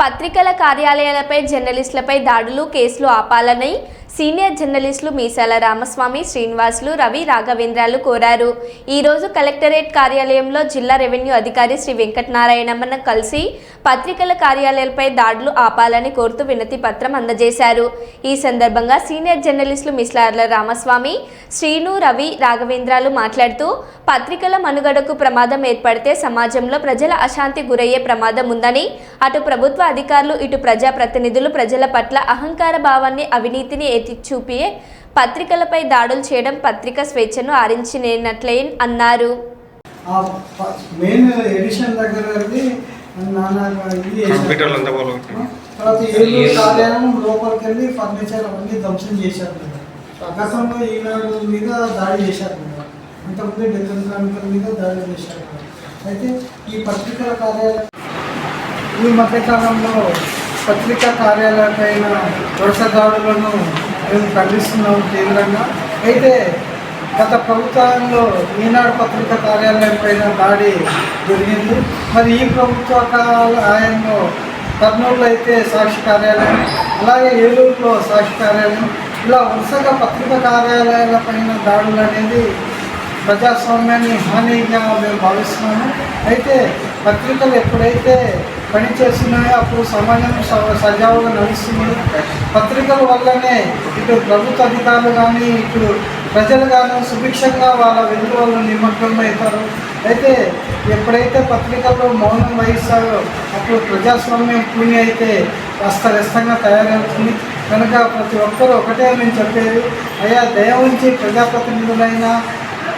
పత్రికల కార్యాలయాలపై జర్నలిస్టులపై దాడులు కేసులు ఆపాలని సీనియర్ జర్నలిస్టులు మీసాల రామస్వామి శ్రీనివాసులు రవి రాఘవేంద్రాలు కోరారు. ఈరోజు కలెక్టరేట్ కార్యాలయంలో జిల్లా రెవెన్యూ అధికారి శ్రీ వెంకటనారాయణమ్మను కలిసి పత్రికల కార్యాలయాలపై దాడులు ఆపాలని కోరుతూ వినతి పత్రం అందజేశారు. ఈ సందర్భంగా సీనియర్ జర్నలిస్టులు మిస్లార్ల రామస్వామి శ్రీను రవి రాఘవేంద్రాలు మాట్లాడుతూ పత్రికల మనుగడకు ప్రమాదం ఏర్పడితే సమాజంలో ప్రజల అశాంతి గురయ్యే ప్రమాదం ఉందని అటు ప్రభుత్వ అధికారులు ఇటు ప్రజాప్రతినిధులు ప్రజల పట్ల అహంకార భావాన్ని అవినీతిని ఎత్తి చూపి పత్రికలపై దాడులు చేయడం పత్రిక స్వేచ్ఛను ఆరించినట్లే అన్నారు ఆ ప- మెయిన్ ఎడిషన్ దగ్గర వెళ్ళి నానా ఇది చేశారు. కంప్యూటర్లు అంతా పోగొట్టి. తర్వాత ఏలూరు కార్యాలయం లోపలికి వెళ్ళి ఫర్నిచర్ అవన్నీ ధ్వంసం చేశారు కదా. గతంలో ఈనాడు మీద దాడి చేశారు. అంతకుముందు డెక్కన్ క్రానికల్ మీద దాడి చేశారు. అయితే ఈ పత్రికల కార్యాలయం ఈ మధ్యకాలంలో పత్రికా కార్యాలయాలపైన వరుస దాడులను మేము ఖండిస్తున్నాము తీవ్రంగా. అయితే గత ప్రభుత్వంలో ఈనాడు పత్రిక కార్యాలయం పైన దాడి జరిగింది. మరి ఈ ప్రభుత్వ కార్యాలయంలో కర్నూలులో అయితే సాక్షి కార్యాలయం అలాగే ఏలూరులో సాక్షి కార్యాలయం. ఇలా వరుసగా పత్రిక కార్యాలయాల పైన దాడులు అనేది ప్రజాస్వామ్యాన్ని హానిగా మేము భావిస్తున్నాము. అయితే పత్రికలు ఎప్పుడైతే పనిచేస్తున్నాయి. అప్పుడు సమాజం స- సజావుగా నడుస్తుంది. పత్రికల వల్లనే ఇటు ప్రభుత్వ అధికారులు కానీ ఇటు ప్రజలు కానీ సుభిక్షంగా వాళ్ళ విధులలో నిమగ్నం అవుతారు అయితే ఎప్పుడైతే పత్రికల్లో మౌనం వహిస్తారో అప్పుడు ప్రజాస్వామ్యం పుణ్య అయితే అస్తవ్యస్తంగా తయారవుతుంది. కనుక ప్రతి ఒక్కరూ ఒకటే నేను చెప్పేది. అయ్యా దయ ఉంచి ప్రజాప్రతినిధులైనా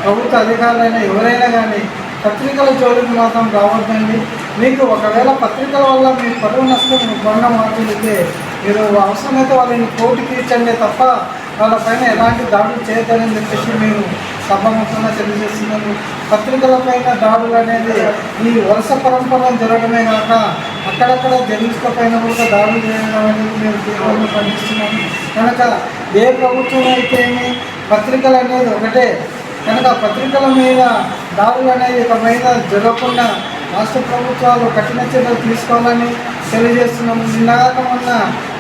ప్రభుత్వ అధికారులైనా ఎవరైనా కానీ పత్రికల జోలికి మాత్రం రావద్దండి. మీకు ఒకవేళ పత్రికల వల్ల మీ పరువు నష్టం కొన్న మాట్లాడితే మీరు అవసరమైతే వాళ్ళని కోర్టు తీర్చండి తప్ప వాళ్ళపైన ఎలాంటి దాడులు చేయొద్దని చెప్పేసి మేము సభాముఖంగా తెలియజేస్తున్నాము. పత్రికలపైన దాడులు అనేది ఈ వరుస పరంపర జరగడమే కాక అక్కడక్కడ జర్నలిస్టుల కూడా దాడులు చేయడం అనేది మేము తీవ్రంగా ఖండిస్తున్నాము. కనుక ఏ ప్రభుత్వం అయితే పత్రికలు అనేది ఒకటే కనుక పత్రికల మీద దాడులు అనేది ఇక మీద జరగకుండా రాష్ట్ర ప్రభుత్వాలు కఠిన చర్యలు తీసుకోవాలని తెలియజేస్తున్నాము. నిన్నగాక మొన్న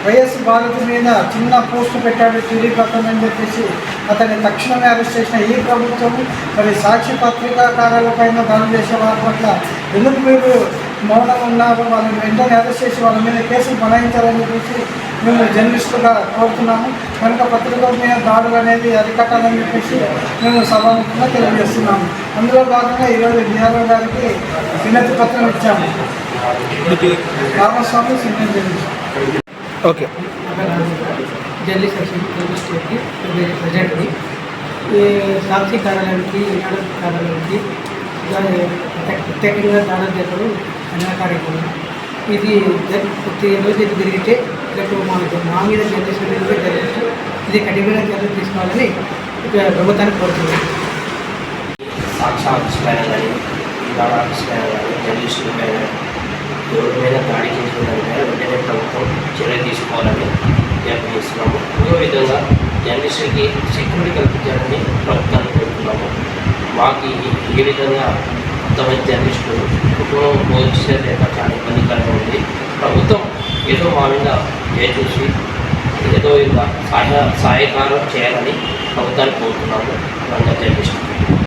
వైఎస్ భారతి మీద చిన్న పోస్టు పెట్టాడు టీడీపీ అతను అని చెప్పేసి అతన్ని తక్షణమే అరెస్ట్ చేసిన ఈ ప్రభుత్వం మరి సాక్షి పత్రికా కార్యాలపైన దాడులు చేసే వారి పట్ల ఎందుకు మీరు మౌనం ఉన్నారు? వాళ్ళని వెంటనే అరెస్ట్ చేసి వాళ్ళ మీద కేసులు బనాయించాలని చెప్పేసి మేము జర్నలిస్టులుగా కోరుతున్నాము. కనుక పత్రికల మీద దాడులు అనేది అరికట్టాలని చెప్పేసి మేము సభాముఖంగా తెలియజేస్తున్నాము. అందులో భాగంగా ఈరోజు డిఆర్ఓ గారికి వినతి పత్రం ఇచ్చాము. రామస్వామి జర్నలిస్ట్. ఓకే. జర్నలిస్ట్ ప్రజెంట్ని ఈ సాక్షి కార్యాలయానికి ఈనాడు కార్యాలయానికి ప్రత్యేకంగా దాడులు చేపడం అన్న కార్యక్రమం ఇది జరి- ప్రతి రోజు ఇది జరిగితే రేపు మా మా మీద జర్నలిస్ట్ మీద ఇది కఠినమైన చర్యలు తీసుకోవాలని ప్రభుత్వానికి కోరుతున్నాను. సాక్షి ఆఫీస్ పైన కానీ ఈనాడు కానీ ఎవరి మీద దాడి చేసిన దానిపైన వెంటనే ప్రభుత్వం చర్య తీసుకోవాలని విజ్ఞప్తి చేస్తున్నాము ఇంకో విధంగా జర్నలిస్టులకి సెక్యూరిటీ కల్పించాలని ప్రభుత్వాన్ని కోరుతున్నాము. మాకు ఈ- ఏ విధంగా కొంతమంది జర్నలిస్టులు కుటుంబం పోషిస్తే లేక చాలా ఇబ్బందికరంగా ఉంది. ప్రభుత్వం ఏదో మా మీద చూసి ఏదో ఇలా సహాయ సహాయకారం చేయాలని ప్రభుత్వాన్ని కోరుతున్నాము. రంగ జర్నలిస్టులు